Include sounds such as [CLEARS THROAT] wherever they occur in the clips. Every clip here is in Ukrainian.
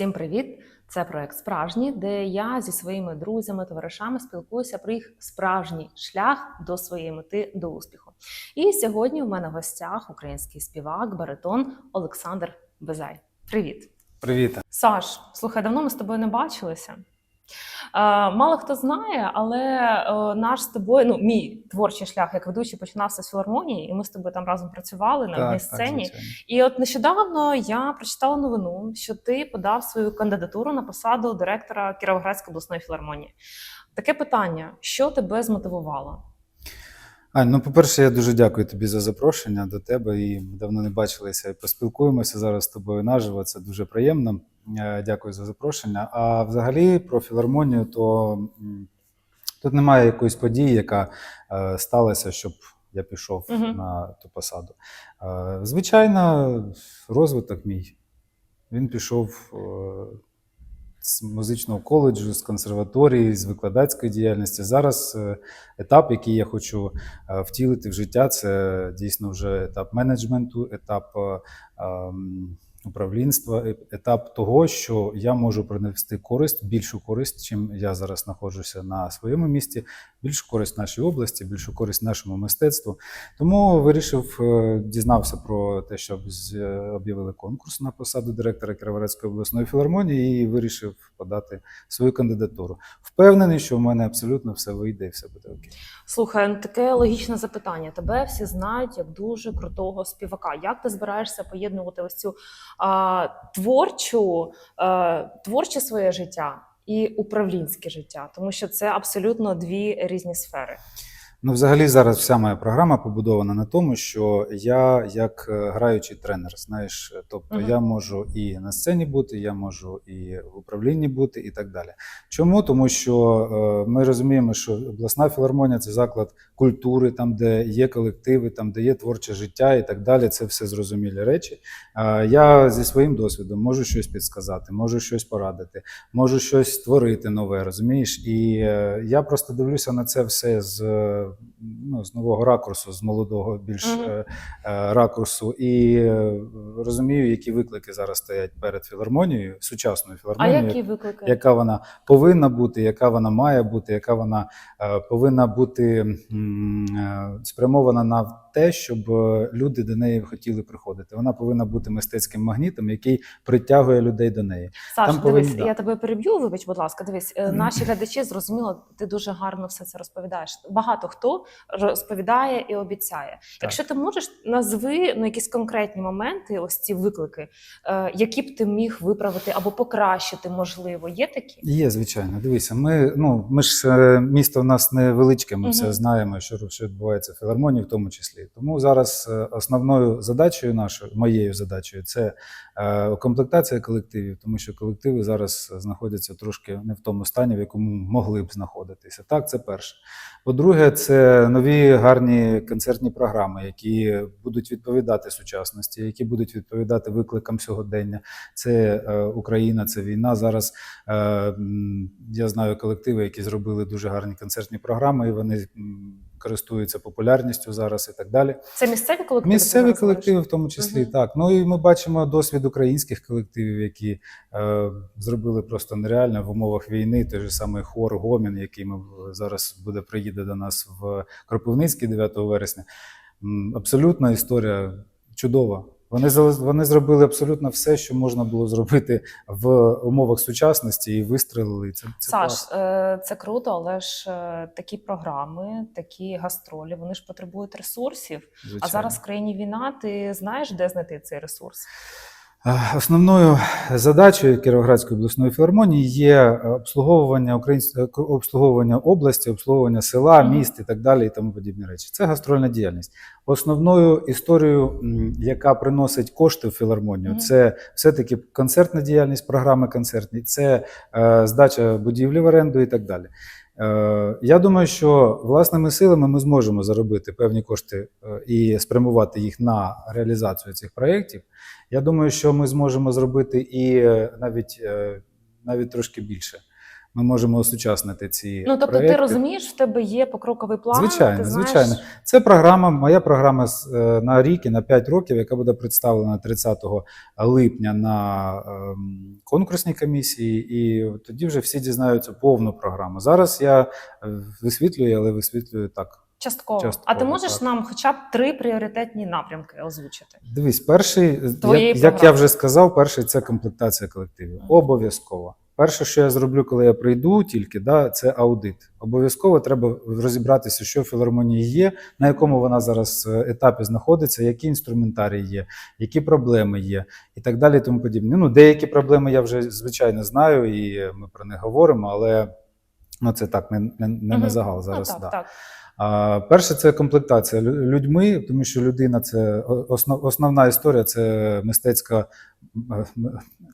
Всім привіт! Це проект Справжній, де я зі своїми друзями, товаришами спілкуюся про їх справжній шлях до своєї мети до успіху. І сьогодні у мене в гостях український співак, баритон Олександр Безай. Привіт! Привіт. Саш, слухай, давно ми з тобою не бачилися. Е, Мало хто знає, але е, наш з тобою, ну мій творчий шлях як ведучий починався з філармонії, і ми з тобою там разом працювали на одній сцені. Так, І от нещодавно я прочитала новину, що ти подав свою кандидатуру на посаду директора Кіровоградської обласної філармонії. Таке питання: що тебе змотивувало? Ань, ну по-перше, я дуже дякую тобі за запрошення до тебе. І ми давно не бачилися і поспілкуємося зараз з тобою наживо. Це дуже приємно. Е, Дякую за запрошення. А взагалі про філармонію, то тут немає якоїсь події, яка е, сталася, щоб я пішов Мгм. на ту посаду. Е, звичайно, розвиток мій. Він пішов. З музичного коледжу, з консерваторії, з викладацької діяльності. Зараз е, етап, який я хочу е, втілити в життя, це дійсно вже етап менеджменту, етап е, ем, управлінства, етап того, що я можу принести користь, більшу користь, чим я зараз знаходжуся на своєму місці, більшу користь нашій області, більшу користь нашому мистецтву. Тому вирішив, е, дізнався про те, що е, об'явили конкурс на посаду директора Кіровоградської обласної філармонії, і вирішив подати свою кандидатуру. Впевнений, що в мене абсолютно все вийде і все буде окей. Слухай, ну таке логічне запитання. Тебе всі знають як дуже крутого співака. Як ти збираєшся поєднувати ось цю а, творчу, а, творче своє життя і управлінське життя? Тому що це абсолютно дві різні сфери. Ну, взагалі, зараз вся моя програма побудована на тому, що я як е, граючий тренер, знаєш, тобто Мгм. я можу і на сцені бути, я можу і в управлінні бути, і так далі. Чому? Тому що е, ми розуміємо, що обласна філармонія це заклад культури, там, де є колективи, там, де є творче життя і так далі. Це все зрозумілі речі. Е, я зі своїм досвідом можу щось підсказати, можу щось порадити, можу щось створити нове, розумієш? І е, я просто дивлюся на це все з, е, ну, з нового ракурсу, з молодого більш е, е, ракурсу, і е, розумію, які виклики зараз стоять перед філармонією, сучасною А філармонією які виклики? яка вона повинна бути, яка вона має бути, яка вона повинна бути спрямована на те, щоб люди до неї хотіли приходити. Вона повинна бути мистецьким магнітом, який притягує людей до неї. Саш, Там дивись, повинні- да. я тебе переб'ю. Вибач, будь ласка, дивись, наші глядачі зрозуміло, ти дуже гарно все це розповідаєш. Багато хто розповідає і обіцяє. Якщо ти можеш, назви ну якісь конкретні моменти, ось ці виклики, е, які б ти міг виправити або покращити, можливо, є такі? Є, звичайно. Дивися, ми ну ми ж е, місто в нас невеличке. Ми Мгм. все знаємо, що, що відбувається в філармонії, в тому числі. Тому зараз е, основною задачею нашою, моєю задачею, це е, комплектація колективів, тому що колективи зараз знаходяться трошки не в тому стані, в якому могли б знаходитися. Так, це перше. По-друге, це нові гарні концертні програми, які будуть відповідати сучасності, які будуть відповідати викликам сьогодення. Це е, Україна, це війна. Зараз е, я знаю колективи, які зробили дуже гарні концертні програми, і вони користуються популярністю зараз і так далі. Це місцеві колективи? Місцеві колективи, в тому числі, угу. так. Ну і ми бачимо досвід українських колективів, які е, зробили просто нереально в умовах війни. Той же самий хор Гомін, який ми зараз буде приїде до нас в Кропивницький 9 вересня. Абсолютна історія чудова. Вони вони зробили абсолютно все, що можна було зробити в умовах сучасності, і вистрелили. Це, це Саш, класно. е, це круто, але ж е, такі програми, такі гастролі, вони ж потребують ресурсів. А зараз в країні війна. Ти знаєш, де знайти цей ресурс? Е, Основною задачею Кіровоградської обласної філармонії є е, обслуговування української обслуговування області, обслуговування села, міст і так далі, і тому подібні речі. Це гастрольна діяльність. Основною історією, яка приносить кошти в філармонію, це все-таки концертна діяльність, програми концертні, це е, здача будівлі в оренду і так далі. Е, Я думаю, що власними силами ми зможемо заробити певні кошти е, і спрямувати їх на реалізацію цих проєктів. Я думаю, що ми зможемо зробити і е, навіть, навіть трошки більше. Ми можемо осучаснити ці Ну тобто, проекти. ти розумієш, в тебе є покроковий план. Звичайно, ти знаєш... звичайно. Це програма, моя програма е, на рік і на 5 років, яка буде представлена 30 липня на ем, конкурсній комісії, і тоді вже всі дізнаються повну програму. Зараз я е, висвітлюю, але висвітлюю так. Частково. Частково, А ти можеш так. нам хоча б три пріоритетні напрямки озвучити? Дивись, перший, як, як я вже сказав, перший це комплектація колективів. Обов'язково. Перше, що я зроблю, коли я прийду, тільки да, це аудит. Обов'язково треба розібратися, що в філармонії є, на якому вона зараз е, етапі знаходиться, які інструментарії є, які проблеми є, і так далі. Тому подібне. Ну, деякі проблеми я вже звичайно знаю, і ми про них говоримо, але ну, це так, не, не, не Мгм. на загал зараз. ну, так, да. так. А, перше, це комплектація людьми, тому що людина це основ, основна історія, це мистецька.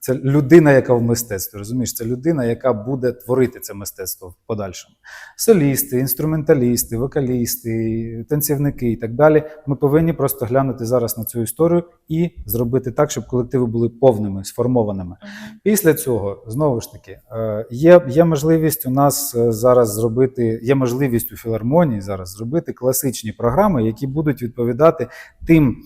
Це людина, яка в мистецтві. Розумієш, це людина, яка буде творити це мистецтво в подальшому. Солісти, інструменталісти, вокалісти, танцівники і так далі. Ми повинні просто глянути зараз на цю історію і зробити так, щоб колективи були повними, сформованими. Після цього знову ж таки е, є, є можливість у нас е, зараз зробити, є можливість у філармонії зараз зробити класичні програми, які будуть відповідати тим,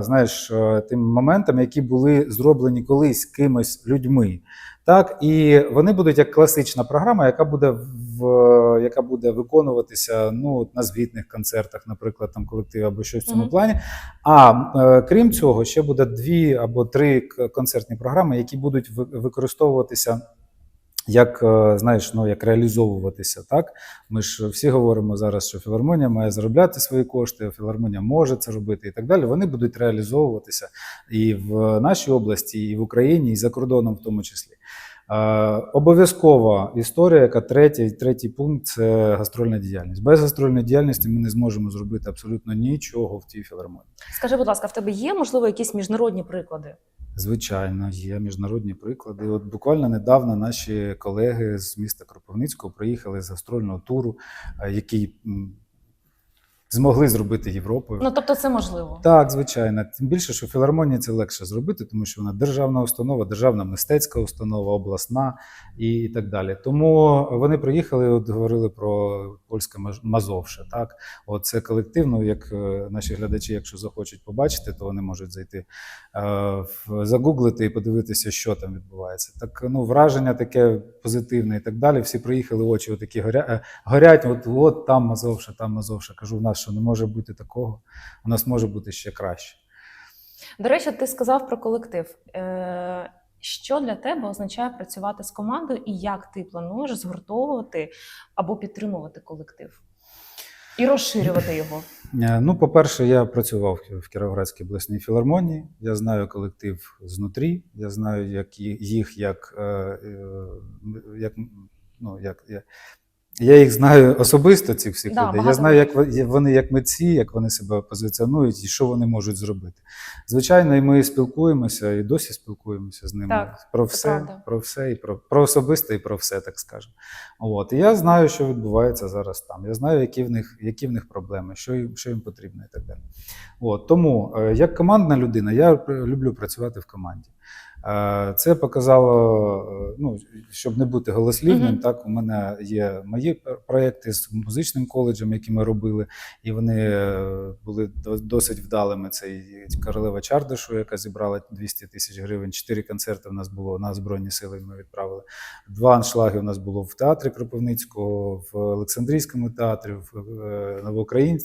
знаєш, е, тим моментам, які були зроблені колись кимось людьми. Так, і вони будуть як класична програма, яка буде в яка буде виконуватися ну на звітних концертах, наприклад, там колектив або щось в цьому Мгм. плані. А е, крім цього, ще буде дві або три концертні програми, які будуть використовуватися. Як е, знаєш, ну як реалізовуватися, так ми ж всі говоримо зараз, що філармонія має заробляти свої кошти, філармонія може це робити і так далі. Вони будуть реалізовуватися і в нашій області, і в Україні, і за кордоном, в тому числі. Е, обов'язкова історія, яка третій, третій пункт це гастрольна діяльність. Без гастрольної діяльності ми не зможемо зробити абсолютно нічого в тій філармонії. Скажи, будь ласка, в тебе є можливо якісь міжнародні приклади? Звичайно, є міжнародні приклади. От буквально недавно наші колеги з міста Кропивницького приїхали з гастрольного туру, е, який змогли зробити Європою. Ну тобто, це можливо. Так, звичайно. Тим більше, що філармонії це легше зробити, тому що вона державна установа, державна мистецька установа, обласна і, і так далі. Тому вони приїхали, от говорили про польське Мазовше. Так, от це колективно, як е, наші глядачі, якщо захочуть побачити, то вони можуть зайти е, в- загуглити і подивитися, що там відбувається. Так ну враження таке позитивне і так далі. Всі приїхали, очі отакі горя... е, горять. От, от там Мазовше, там Мазовше. Кажу, в нас що не може бути такого. У нас може бути ще краще. До речі, ти сказав про колектив. Е, Що для тебе означає працювати з командою, і як ти плануєш згуртовувати або підтримувати колектив і розширювати його? Е, Ну, по-перше, я працював в Кіровоградській обласній філармонії. Я знаю колектив знутрі. Я знаю, як їх як, е, як ну як. Я їх знаю особисто, цих всіх Да, людей. Я знаю, як вони як митці, як вони себе позиціонують і що вони можуть зробити. Звичайно, і ми спілкуємося, і досі спілкуємося з ними Так, про все, правда. про все, і про, про особисте, і про все, так скажемо. От і я знаю, що відбувається зараз там. Я знаю, які в них, які в них проблеми, що їм, що їм потрібно, і так далі. От тому, е, як командна людина, я пр- люблю працювати в команді. Е, Це показало, е, ну щоб не бути голослівним. Мгм. Так, у мене є мої пр- проекти з музичним коледжем, які ми робили, і вони е, були досить вдалими. Це і королева Чардишу, яка зібрала 200 тисяч гривень. Чотири концерти в нас було на Збройні Сили. Ми відправили. Два аншлаги у нас було в театрі Кропивницького, в Олександрійському театрі, в е,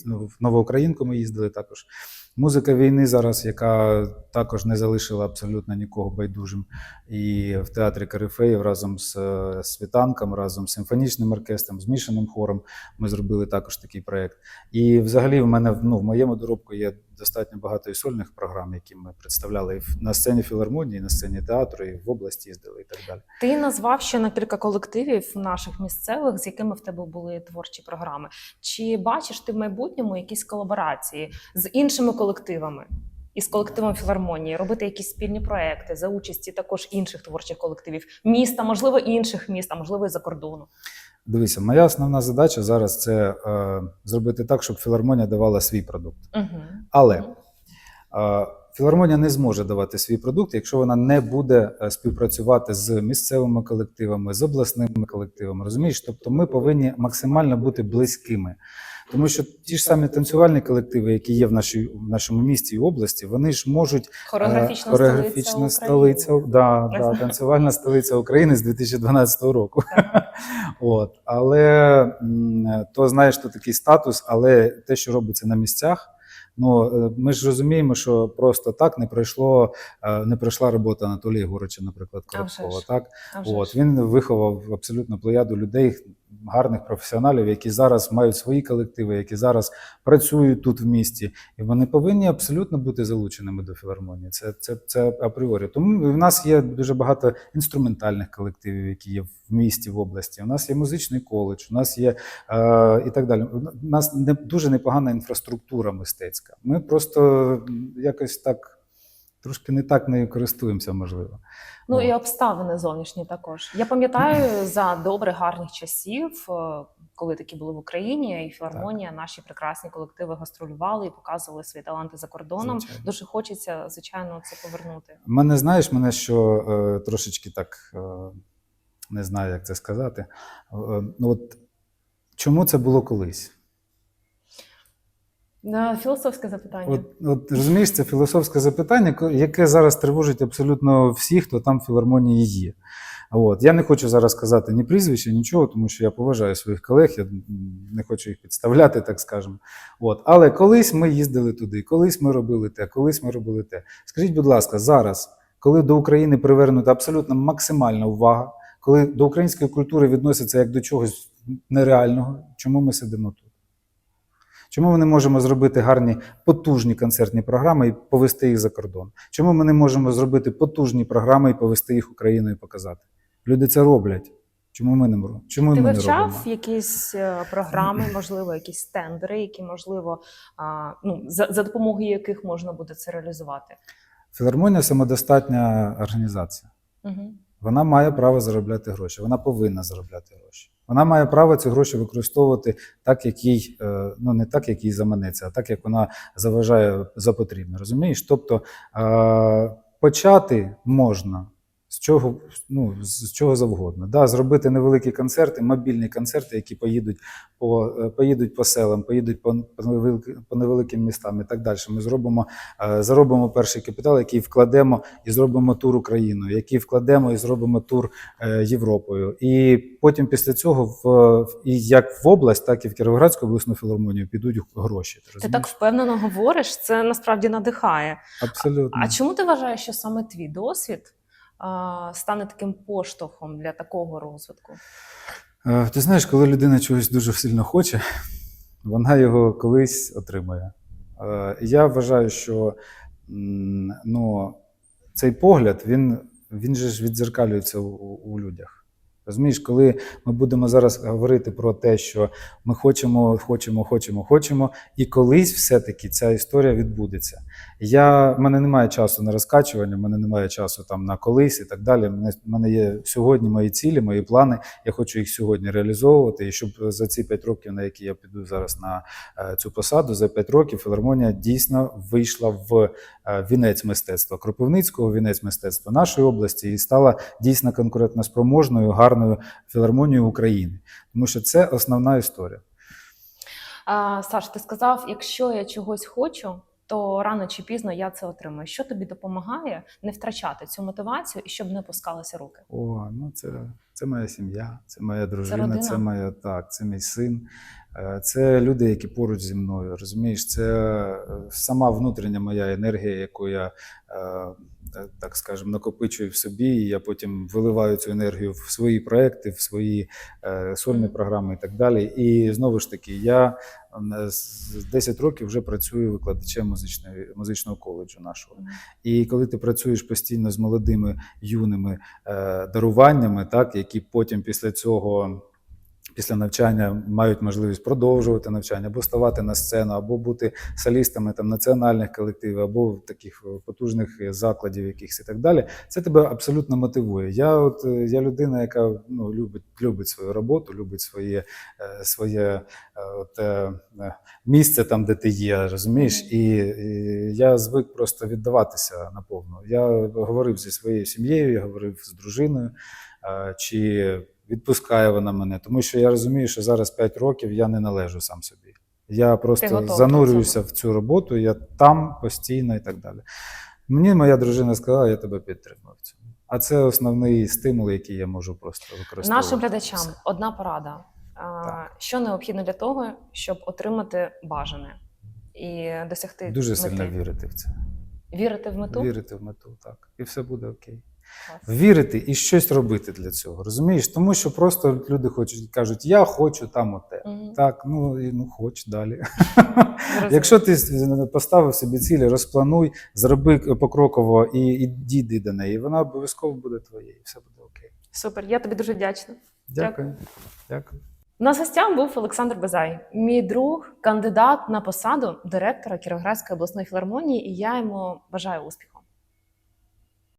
ну, в Новоукраїнку ми їздили також. Музика війни зараз, яка також не залишила абсолютно нікого байдужим. І в театрі Карифеїв разом з е, світанком, разом з симфонічним оркестром, змішаним хором ми зробили також такий проєкт. І взагалі в мене ну, в моєму доробку є достатньо багато і сольних програм, які ми представляли і на сцені філармонії, і на сцені театру, і в області їздили, і так далі. Ти назвав ще на кілька колективів наших місцевих, з якими в тебе були творчі програми. Чи бачиш ти в майбутньому якісь колаборації з іншими колективами? І з колективом філармонії робити якісь спільні проекти за участі також інших творчих колективів міста, можливо, інших міст, а можливо, і за кордону. Дивися, моя основна задача зараз це е, зробити так, щоб філармонія давала свій продукт. Угу. Але е, Філармонія не зможе давати свій продукт, якщо вона не буде е, співпрацювати з місцевими колективами, з обласними колективами. Розумієш? Тобто ми повинні максимально бути близькими. Тому що ті ж самі танцювальні колективи, які є в, нашій, в нашому місті і області, вони ж можуть Хореографічна, Е, Хореографічна столиця. столиця, да, да, танцювальна столиця України з 2012 року. [LAUGHS] От. Але то знаєш, то такий статус, але те, що робиться на місцях. Ну, е, ми ж розуміємо, що просто так не пройшло, е, не пройшла робота Анатолія Єгоровича, наприклад, Коробкова. Так, А От він виховав абсолютно плеяду людей, гарних професіоналів, які зараз мають свої колективи, які зараз працюють тут в місті, і вони повинні абсолютно бути залученими до філармонії. Це, це, це апріорі. Тому в нас є дуже багато інструментальних колективів, які є в місті, в області. У нас є музичний коледж, у нас є е, і так далі. У нас не дуже непогана інфраструктура мистецька. Ми просто якось так. Трошки не так нею користуємося, можливо. Ну і обставини зовнішні також. Я пам'ятаю за добрих гарних часів, е, коли такі були в Україні, і філармонія, наші прекрасні колективи гастролювали і показували свої таланти за кордоном. Звичайно. Дуже хочеться, звичайно, це повернути. Мене знаєш, мене що е, трошечки так е, не знаю, як це сказати. Е, ну от чому це було колись? На філософське запитання. От, от розумієш, це філософське запитання, яке зараз тривожить абсолютно всіх, хто там в філармонії є. От. Я не хочу зараз сказати ні прізвища, нічого, тому що я поважаю своїх колег, я не хочу їх підставляти, так скажемо. От. Але колись ми їздили туди, колись ми робили те, колись ми робили те. Скажіть, будь ласка, зараз, коли до України привернута абсолютно максимальна увага, коли до української культури відносяться як до чогось нереального, чому ми сидимо тут? Чому ми не можемо зробити гарні потужні концертні програми і повести їх за кордон? Чому ми не можемо зробити потужні програми і повести їх Україною і показати? Люди це роблять. Чому ми не робимо? Чому Ти ми не вивчав робимо? якісь е, програми, [CLEARS THROAT] можливо, якісь тендери, які можливо, а, ну за, за допомогою яких можна буде це реалізувати? Філармонія самодостатня організація. Угу. Вона має право заробляти гроші. Вона повинна заробляти гроші. Вона має право ці гроші використовувати так, як їй, е, ну не так, як їй заманеться, а так, як вона заважає за потрібне. Розумієш? Тобто е, почати можна з чого, ну, з чого завгодно. Да, зробити невеликі концерти, мобільні концерти, які поїдуть по, е, поїдуть по селам, поїдуть по, по, невелики- по невеликим містам і так далі. Ми зробимо, е, заробимо перший капітал, який вкладемо і зробимо тур Україною, який вкладемо і зробимо тур е, Європою. І потім після цього в, і як в область, так і в Кіровоградську обласну філармонію підуть гроші. Ти, Ти так впевнено говориш, це насправді надихає. Абсолютно. А чому ти вважаєш, що саме твій досвід а, стане таким поштовхом для такого розвитку? Е, Ти знаєш, коли людина чогось дуже сильно хоче, вона його колись отримає. Е, Я вважаю, що ну, цей погляд він, він же ж відзеркалюється у, у людях. Розумієш, коли ми будемо зараз говорити про те, що ми хочемо, хочемо, хочемо, хочемо, і колись все-таки ця історія відбудеться. Я, в мене немає часу на розкачування, в мене немає часу там на колись і так далі. В мене, є сьогодні мої цілі, мої плани. Я хочу їх сьогодні реалізовувати. І щоб за ці п'ять років, на які я піду зараз на е, цю посаду, за п'ять років філармонія дійсно вийшла в е, вінець мистецтва Кропивницького, вінець мистецтва нашої області і стала дійсно конкурентноспроможною, гарною філармонією України. Тому що це основна історія. А, Саш, ти сказав, якщо я чогось хочу, то рано чи пізно я це отримаю. Що тобі допомагає не втрачати цю мотивацію і щоб не пускалися руки? О, ну це, це моя сім'я, це моя дружина, родина? це, моя так, це мій син. Е, Це люди, які поруч зі мною. Розумієш, це е, сама внутрішня моя енергія, яку я, е, так скажемо, накопичую в собі, і я потім виливаю цю енергію в свої проекти, в свої е, сольні програми і так далі. І знову ж таки, я е, з 10 років вже працюю викладачем музичної, музичного коледжу нашого. І коли ти працюєш постійно з молодими юними е, даруваннями, так які потім після цього після навчання мають можливість продовжувати навчання, або ставати на сцену, або бути солістами там національних колективів, або таких е, потужних закладів, якихось і так далі. Це тебе абсолютно мотивує. Я, от е, я людина, яка ну любить любить свою роботу, любить своє, е, своє от, місце там, де ти є, розумієш, і, і я звик просто віддаватися наповну. Я говорив зі своєю сім'єю, я говорив з дружиною, чи відпускає вона мене, тому що я розумію, що зараз 5 років я не належу сам собі. Я просто занурююся в цю роботу, я там постійно і так далі. Мені моя дружина сказала, я тебе підтримую в цьому. А це основний стимул, який я можу просто використовувати. Нашим глядачам Все. одна порада. Так. Що необхідно для того, щоб отримати бажане і досягти Дуже мети? сильно вірити в це. Вірити в мету? Вірити в мету, так. І все буде окей. Вірити і щось робити для цього. Розумієш? Тому що просто люди хочуть кажуть, я хочу там оте. Мгм. Так, ну і ну хоч далі. Якщо ти поставив собі цілі, розплануй, зроби покроково і, і дійди до неї, вона обов'язково буде твоєю, все буде окей. Супер, я тобі дуже вдячна. Дякую. Дякую. У нас гостям був Олександр Безай, мій друг, кандидат на посаду директора Кіровоградської обласної філармонії, і я йому бажаю успіху.